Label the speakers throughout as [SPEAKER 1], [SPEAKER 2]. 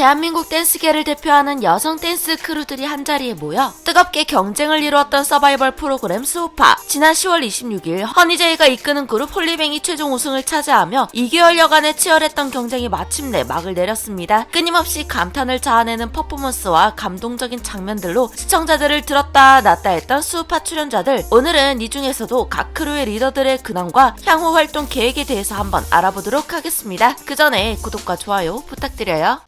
[SPEAKER 1] 대한민국 댄스계를 대표하는 여성 댄스 크루들이 한자리에 모여 뜨겁게 경쟁을 이루었던 서바이벌 프로그램 수우파 지난 10월 26일 허니제이가 이끄는 그룹 홀리뱅이 최종 우승을 차지하며 2개월여간의 치열했던 경쟁이 마침내 막을 내렸습니다. 끊임없이 감탄을 자아내는 퍼포먼스와 감동적인 장면들로 시청자들을 들었다 놨다 했던 수우파 출연자들 오늘은 이 중에서도 각 크루의 리더들의 근황과 향후 활동 계획에 대해서 한번 알아보도록 하겠습니다. 그 전에 구독과 좋아요 부탁드려요.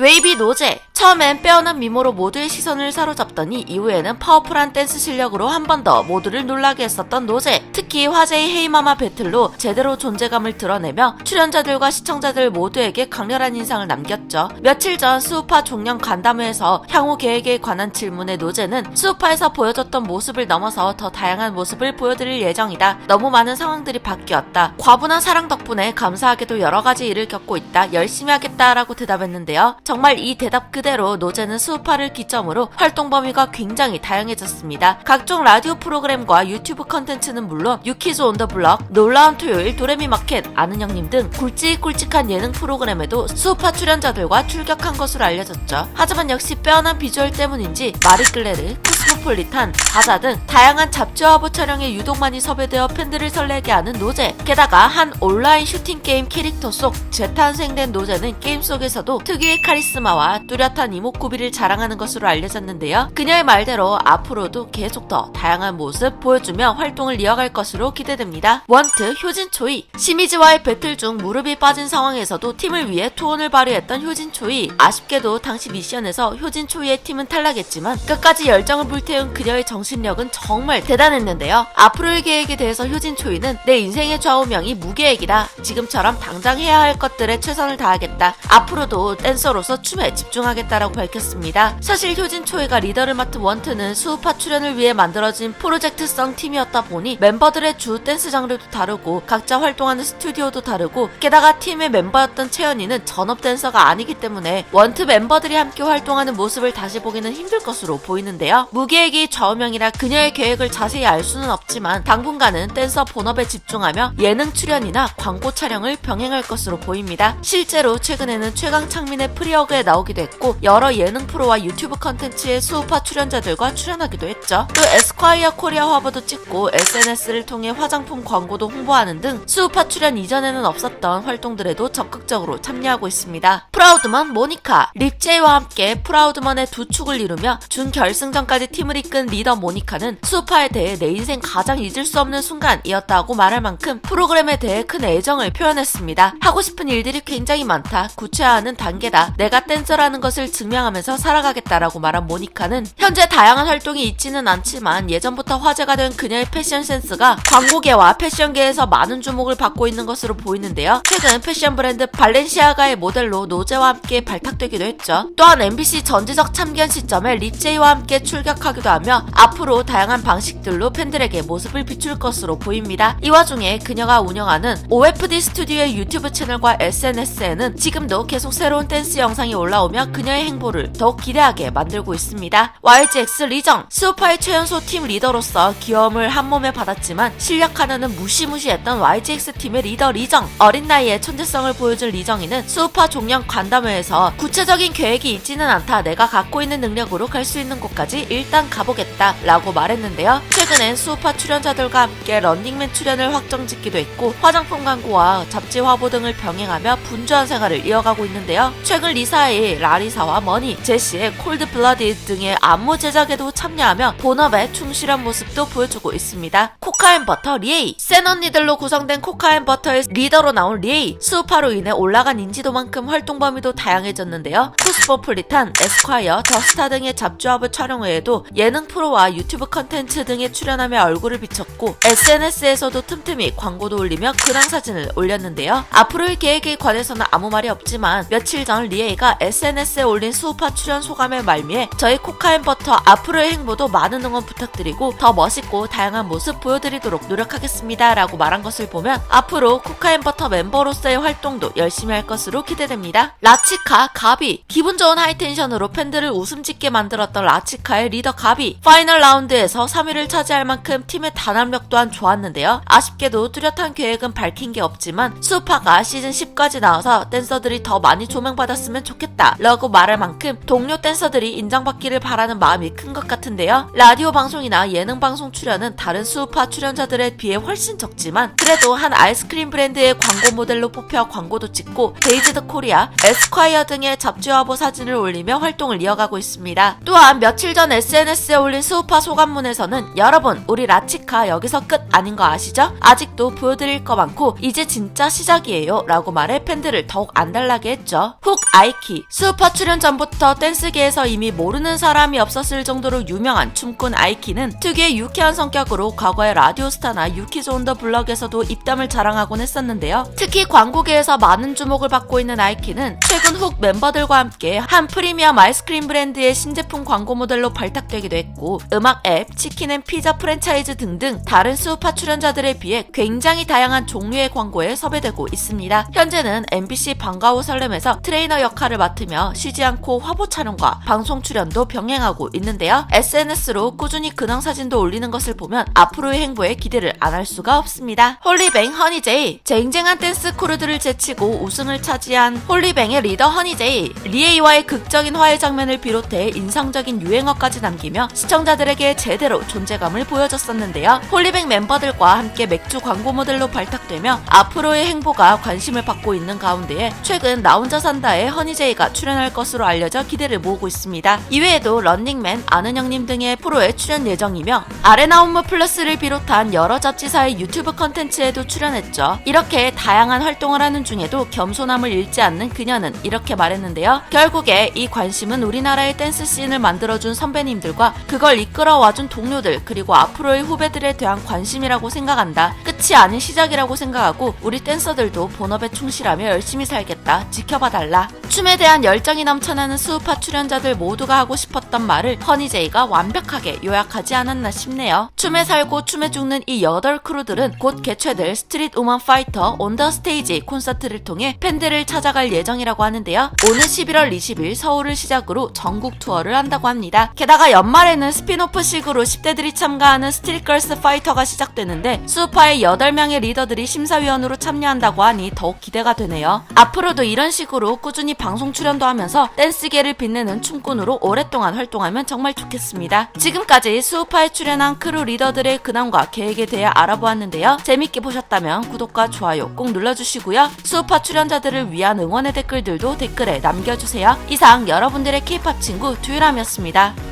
[SPEAKER 1] 웨이비 노제 처음엔 빼어난 미모로 모두의 시선을 사로잡더니 이후에는 파워풀한 댄스 실력으로 한 번 더 모두를 놀라게 했었던 노제 특히 화제의 헤이마마 배틀로 제대로 존재감을 드러내며 출연자들과 시청자들 모두에게 강렬한 인상을 남겼죠. 며칠 전 수우파 종영 간담회에서 향후 계획에 관한 질문에 노제는 수우파에서 보여줬던 모습을 넘어서 더 다양한 모습을 보여드릴 예정이다. 너무 많은 상황들이 바뀌었다. 과분한 사랑 덕분에 감사하게도 여러 가지 일을 겪고 있다. 열심히 하겠다라고 대답했는데요. 정말 이 대답 그대로 노제는 수우파를 기점으로 활동 범위가 굉장히 다양해졌습니다. 각종 라디오 프로그램과 유튜브 컨텐츠는 물론 유키즈 온 더 블럭, 놀라운 토요일, 도레미 마켓, 아는 형님 등 굵직굵직한 예능 프로그램에도 수우파 출연자들과 출격한 것으로 알려졌죠. 하지만 역시 빼어난 비주얼 때문인지 마리끌레르, 코스모폴리탄, 바자 등 다양한 잡지 화보 촬영에 유독 많이 섭외되어 팬들을 설레게 하는 노제. 게다가 한 온라인 슈팅 게임 캐릭터 속 재탄생된 노제는 게임 속에서도 특유의 카리스마와 뚜렷한 이목구비를 자랑하는 것으로 알려졌는데요. 그녀의 말대로 앞으로도 계속 더 다양한 모습 보여주며 활동을 이어갈 것으로 기대됩니다. 원트 효진 초이 시미즈와의 배틀 중 무릎이 빠진 상황에서도 팀을 위해 투혼을 발휘했던 효진 초이 아쉽게도 당시 미션에서 효진 초이의 팀은 탈락했지만 끝까지 열정을 불 태운 그녀의 정신력은 정말 대단했는데요. 앞으로의 계획에 대해서 효진 초이는 내 인생의 좌우명이 무계획이다. 지금처럼 당장 해야 할 것들에 최선을 다하겠다. 앞으로도 댄서로서 춤에 집중하겠다라고 밝혔습니다. 사실 효진 초이가 리더를 맡은 원트는 수우파 출연을 위해 만들어진 프로젝트성 팀이었다 보니 멤버들의 주 댄스 장르도 다르고 각자 활동하는 스튜디오도 다르고 게다가 팀의 멤버였던 채연이는 전업 댄서가 아니기 때문에 원트 멤버들이 함께 활동하는 모습을 다시 보기는 힘들 것으로 보이는데요. 무 계획이 좌우명이라 그녀의 계획을 자세히 알 수는 없지만 당분간은 댄서 본업에 집중하며 예능 출연이나 광고 촬영을 병행할 것으로 보입니다. 실제로 최근에는 최강 창민의 프리어그에 나오기도 했고 여러 예능 프로와 유튜브 컨텐츠의 수우파 출연자들과 출연하기도 했죠. 또 에스콰이어 코리아 화보도 찍고 SNS를 통해 화장품 광고도 홍보하는 등 수우파 출연 이전에는 없었던 활동들에도 적극적으로 참여하고 있습니다. 프라우드먼 모니카 립제이와 함께 프라우드먼의 두 축을 이루며 준결승전까지 팀을 이끈 리더 모니카는 수우파에 대해 내 인생 가장 잊을 수 없는 순간이었다고 말할 만큼 프로그램에 대해 큰 애정을 표현했습니다. 하고 싶은 일들이 굉장히 많다. 구체화하는 단계다. 내가 댄서라는 것을 증명하면서 살아가겠다라고 말한 모니카는 현재 다양한 활동이 있지는 않지만 예전부터 화제가 된 그녀의 패션 센스가 광고계와 패션계에서 많은 주목을 받고 있는 것으로 보이는데요. 최근 패션 브랜드 발렌시아가의 모델로 노제와 함께 발탁되기도 했죠. 또한 MBC 전지적 참견 시점에 립제이와 함께 출격하 기도 하며 앞으로 다양한 방식들로 팬들에게 모습을 비출 것으로 보입니다. 이 와중에 그녀가 운영하는 OFD 스튜디오의 유튜브 채널과 SNS에는 지금도 계속 새로운 댄스 영상이 올라오며 그녀의 행보를 더욱 기대하게 만들고 있습니다. YGX 리정 수우파의 최연소 팀 리더로서 귀여움을 한 몸에 받았지만 실력 하나는 무시무시했던 YGX 팀의 리더 리정 어린 나이에 천재성을 보여준 리정이는 수우파 종영 간담회에서 구체적인 계획이 있지는 않다 내가 갖고 있는 능력으로 갈 수 있는 곳까지 일단 가보겠다 라고 말했는데요. 최근엔 수우파 출연자들과 함께 런닝맨 출연을 확정짓기도 했고 화장품 광고와 잡지 화보 등을 병행하며 분주한 생활을 이어가고 있는데요. 최근 리사의 라리사와 머니, 제시의 콜드 블러디 등의 안무 제작에도 참여하며 본업에 충실한 모습도 보여주고 있습니다. 코카앤버터 리에이 센 언니들로 구성된 코카앤버터의 리더로 나온 리에이 수우파로 인해 올라간 인지도만큼 활동 범위도 다양해졌는데요. 코스모폴리탄, 에스콰이어, 더스타 등의 잡지화보 촬영 외에도 예능 프로와 유튜브 컨텐츠 등에 출연하며 얼굴을 비췄고 SNS에서도 틈틈이 광고도 올리며 근황 사진을 올렸는데요. 앞으로의 계획에 관해서는 아무 말이 없지만 며칠 전 리에이가 SNS에 올린 수우파 출연 소감을 말미에 저희 코카앤버터 앞으로의 행보도 많은 응원 부탁드리고 더 멋있고 다양한 모습 보여드리도록 노력하겠습니다 라고 말한 것을 보면 앞으로 코카앤버터 멤버로서의 활동도 열심히 할 것으로 기대됩니다. 라치카, 가비 기분 좋은 하이텐션으로 팬들을 웃음 짓게 만들었던 라치카의 리더 리더 가비 파이널 라운드에서 3위를 차지할 만큼 팀의 단합력 또한 좋았는데요. 아쉽게도 뚜렷한 계획은 밝힌 게 없지만 수우파가 시즌 10까지 나와서 댄서들이 더 많이 조명받았으면 좋겠다 라고 말할 만큼 동료 댄서들이 인정받기를 바라는 마음이 큰 것 같은데요. 라디오 방송이나 예능 방송 출연은 다른 수우파 출연자들에 비해 훨씬 적지만 그래도 한 아이스크림 브랜드의 광고 모델로 뽑혀 광고도 찍고 데이지드 코리아, 에스콰이어 등의 잡지 화보 사진을 올리며 활동을 이어가고 있습니다. 또한 며칠 전 SNS 에 올린 수우파 소감문에서는 여러분 우리 라치카 여기서 끝 아닌 거 아시죠? 아직도 보여드릴 거 많고 이제 진짜 시작이에요 라고 말해 팬들을 더욱 안달나게 했죠. 훅 아이키 수우파 출연 전부터 댄스계에서 이미 모르는 사람이 없었을 정도로 유명한 춤꾼 아이키는 특유의 유쾌한 성격으로 과거의 라디오스타나 유키즈 온더 블럭에서도 입담을 자랑하곤 했었는데요. 특히 광고계에서 많은 주목을 받고 있는 아이키는 최근 훅 멤버들과 함께 한 프리미엄 아이스크림 브랜드의 신제품 광고 모델로 발탁 되기도 했고 음악 앱, 치킨 앤 피자 프랜차이즈 등등 다른 수우파 출연자들에 비해 굉장히 다양한 종류의 광고에 섭외되고 있습니다. 현재는 MBC 방과후 설렘에서 트레이너 역할을 맡으며 쉬지 않고 화보 촬영과 방송 출연도 병행하고 있는데요. SNS로 꾸준히 근황 사진도 올리는 것을 보면 앞으로의 행보에 기대를 안 할 수가 없습니다. 홀리뱅 허니제이 쟁쟁한 댄스 크루들을 제치고 우승을 차지한 홀리뱅의 리더 허니제이 리에이와의 극적인 화해 장면을 비롯해 인상적인 유행어까지 남 기며 시청자들에게 제대로 존재감을 보여줬었는데요. 홀리뱅 멤버들과 함께 맥주 광고 모델로 발탁되며 앞으로의 행보가 관심을 받고 있는 가운데에 최근 나 혼자 산다에 허니제이가 출연할 것으로 알려져 기대를 모으고 있습니다. 이외에도 런닝맨, 아는 형님 등의 프로에 출연 예정이며 아레나 홈모 플러스를 비롯한 여러 잡지사의 유튜브 컨텐츠에도 출연했죠. 이렇게 다양한 활동을 하는 중에도 겸손함을 잃지 않는 그녀는 이렇게 말했는데요. 결국에 이 관심은 우리나라의 댄스 씬을 만들어준 선배님들 과 그걸 이끌어 와준 동료들 그리고 앞으로의 후배들에 대한 관심이라고 생각한다. 끝이 아닌 시작이라고 생각하고 우리 댄서들도 본업에 충실하며 열심히 살겠다. 지켜봐 달라. 춤에 대한 열정이 넘쳐나는 수우파 출연자들 모두가 하고 싶었던 말을 허니제이가 완벽하게 요약하지 않았나 싶네요. 춤에 살고 춤에 죽는 이 여덟 크루들은 곧 개최될 스트릿 우먼 파이터 온더 스테이지 콘서트를 통해 팬들을 찾아갈 예정이라고 하는데요. 오는 11월 20일 서울을 시작으로 전국 투어를 한다고 합니다. 게다가 연말에는 스피노프식으로 10대들이 참가하는 스트릿걸스 파이터가 시작되는데 수우파의 8명의 리더들이 심사위원으로 참여한다고 하니 더욱 기대가 되네요. 앞으로도 이런 식으로 꾸준히 방송 출연도 하면서 댄스계를 빛내는 춤꾼으로 오랫동안 활동하면 정말 좋겠습니다. 지금까지 수우파에 출연한 크루 리더들의 근황과 계획에 대해 알아보았는데요. 재밌게 보셨다면 구독과 좋아요 꼭 눌러주시고요. 수우파 출연자들을 위한 응원의 댓글들도 댓글에 남겨주세요. 이상 여러분들의 케이팝 친구 듀유람이었습니다.